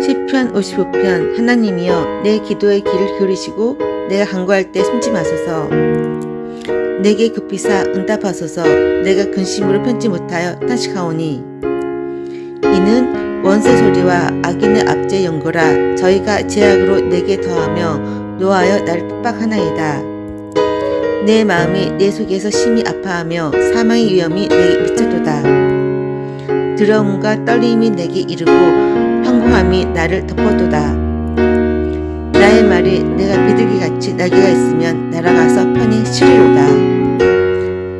시편 55편 하나님이여 내 기도의 귀를 기울이시고 내가 간구할 때 숨지 마소서. 내게 급히사 응답하소서. 내가 근심으로 편지 못하여 탄식하오니. 이는 원세 소리와 악인의 압제 연고라 저희가 제약으로 내게 더하며 노하여 나를 핍박하나이다. 내 마음이 내 속에서 심히 아파하며 사망의 위험이 내게 미쳤도다. 두려움과 떨림이 내게 이르고 황공함이 나를 덮어도다. 나의 말이 내가 비둘기같이 날개가 있으면 날아가서 편히 쉬리로다.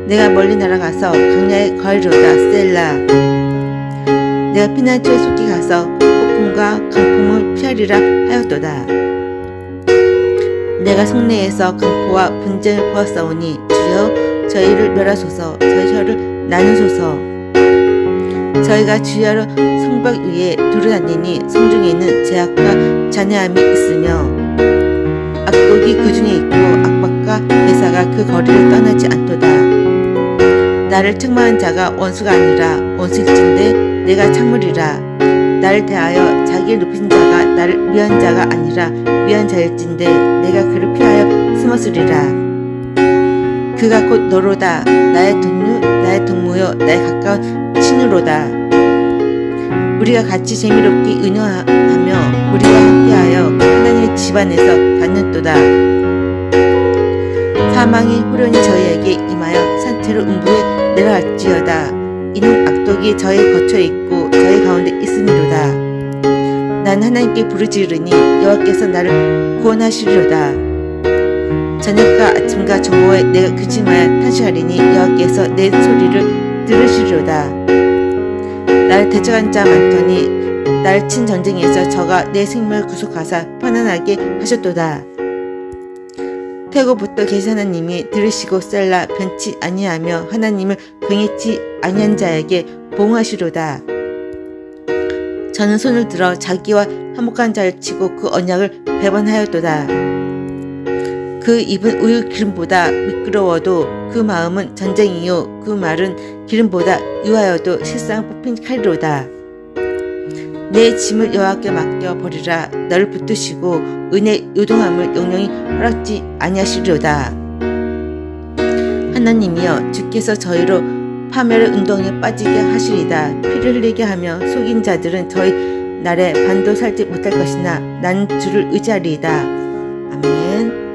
내가 멀리 날아가서 강야에 거리로다 셀라. 내가 피난처에 속히 가서 폭풍과 강풍을 피하리라 하였도다. 내가 성내에서 강포와 분쟁을 보았사오니 주여 저희를 멸하소서 저희 혀를 나누소서 저희가 주야로 성벽 위에 두루 다니니 성중에 는 제약과 잔해함이 있으며 악독이 그 중에 있고 악박과 대사가 그 거리를 떠나지 않도다. 나를 책망한 자가 원수가 아니라 원수일진데 내가 참으리라. 나를 대하여 자기를 높인 자가 나를 위한 자가 아니라 위한 자일진데 내가 그를 피하여 숨었으리라. 그가 곧 너로다. 나의 동료, 나의 동무여, 나의 가까운 친으로다. 우리가 같이 재미롭게 은효하며 우리와 함께하여 하나님의 집안에서 받는도다. 사망이 후련히 저희에게 임하여 산채로 음부에 내려갈지어다. 이는 악독이 저희 거처에 있고 저희 가운데 있음이로다. 난 하나님께 부르짖으니 여호와께서 나를 구원하시리로다. 저녁과 아침과 정오에 내가 그치마야 탄식하리니 여호와께서 내 소리를 들으시리로다. 나를 대적한 자 많더니 나를 친 전쟁에서 저가 내 생명을 구속하사 편안하게 하셨도다. 태고부터 계신 하나님이 들으시고 셀라 변치 아니하며 하나님을 경외치 아니한 자에게 보응하시로다. 저는 손을 들어 자기와 화목한 자를 치고 그 언약을 배반하였도다. 그 입은 우유 기름보다 미끄러워도 그 마음은 전쟁이요 그 말은 기름보다 유하여도 실상 뽑힌 칼이로다. 내 짐을 여호와께 맡겨 버리라 너를 붙드시고 은혜 요동함을 영영히 허락지 아니하시리로다. 하나님이여 주께서 저희로 파멸의 운동에 빠지게 하시리다. 피를 흘리게 하며 속인 자들은 저희 날에 반도 살지 못할 것이나 나는 주를 의지하리이다. 아멘.